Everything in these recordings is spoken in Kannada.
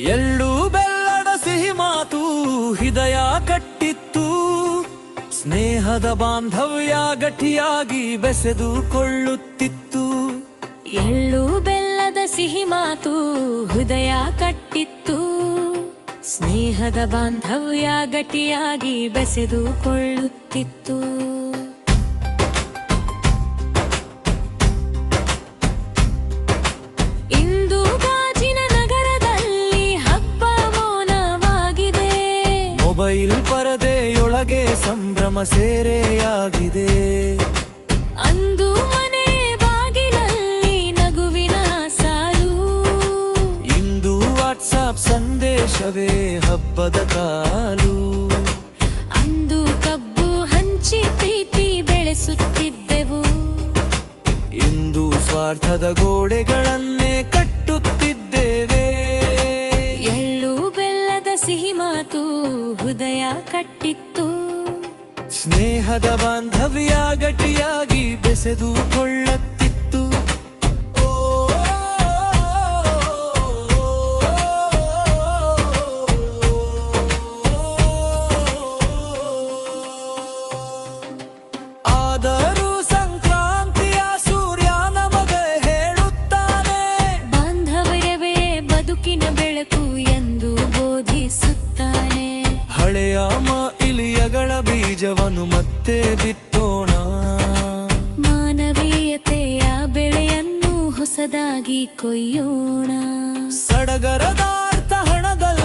ಎಳ್ಳು ಬೆಲ್ಲಡ ಸಿಹಿ ಮಾತು ಹೃದಯ ಕಟ್ಟಿತ್ತು. ಸ್ನೇಹದ ಬಾಂಧವ್ಯ ಗಟ್ಟಿಯಾಗಿ ಬೆಸೆದುಕೊಳ್ಳುತ್ತಿತ್ತು. ಎಳ್ಳು ಬೆಲ್ಲದ ಸಿಹಿ ಮಾತು ಹೃದಯ ಕಟ್ಟಿತ್ತು. ಸ್ನೇಹದ ಬಾಂಧವ್ಯ ಗಟ್ಟಿಯಾಗಿ ಬೆಸೆದುಕೊಳ್ಳುತ್ತಿತ್ತು. ಮೊಬೈಲ್ ಪರದೆಯೊಳಗೆ ಸಂಭ್ರಮ ಸೇರೆಯಾಗಿದೆ. ಅಂದು ಮನೆ ಬಾಗಿಲಲ್ಲಿ ನಗುವಿನ ಸಾಲು. ಇಂದು ವಾಟ್ಸಾಪ್ ಸಂದೇಶವೇ ಹಬ್ಬದ ಕಾಲು. ಅಂದು ಕಬ್ಬು ಹಂಚಿ ಪ್ರೀತಿ ಬೆಳೆಸುತ್ತಿದ್ದೆವು. ಇಂದು ಸ್ವಾರ್ಥದ ಗೋಡೆಗಳನ್ನೇ ಕಟ್ಟಿತ್ತು. ಸ್ನೇಹದ ಬಾಂಧವ್ಯ ಗಟ್ಟಿಯಾಗಿ ಬೆಸೆದುಕೊಳ್ಳುತ್ತಿತ್ತು ಬೀಜವನ್ನು ಮತ್ತೆ ಬಿತ್ತೋಣ ಮಾನವೀಯತೆಯ ಬೆಳೆಯನ್ನು ಹೊಸದಾಗಿ ಕೊಯ್ಯೋಣ. ಸಡಗರದ ಅರ್ಥ ಹಣದಲ್ಲಿಲ್ಲವೆಂದು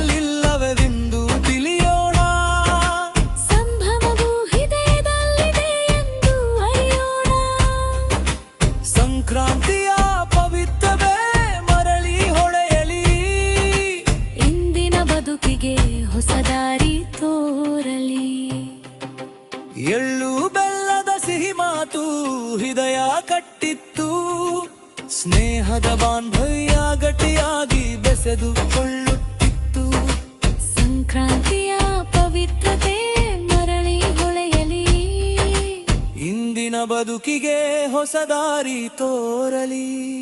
ಎಳ್ಳು ಬೆಲ್ಲದ ಸಿಹಿ ಮಾತು ಹೃದಯ ಕಟ್ಟಿತ್ತು. ಸ್ನೇಹದ ಬಾಂಧವ್ಯ ಗಟ್ಟಿಯಾಗಿ ಬೆಸೆದುಕೊಳ್ಳುತ್ತಿತ್ತು. ಸಂಕ್ರಾಂತಿಯ ಪವಿತ್ರತೆ ಮರಳಿ ಹೊಳೆಯಲಿ. ಇಂದಿನ ಬದುಕಿಗೆ ಹೊಸದಾರಿ ತೋರಲಿ.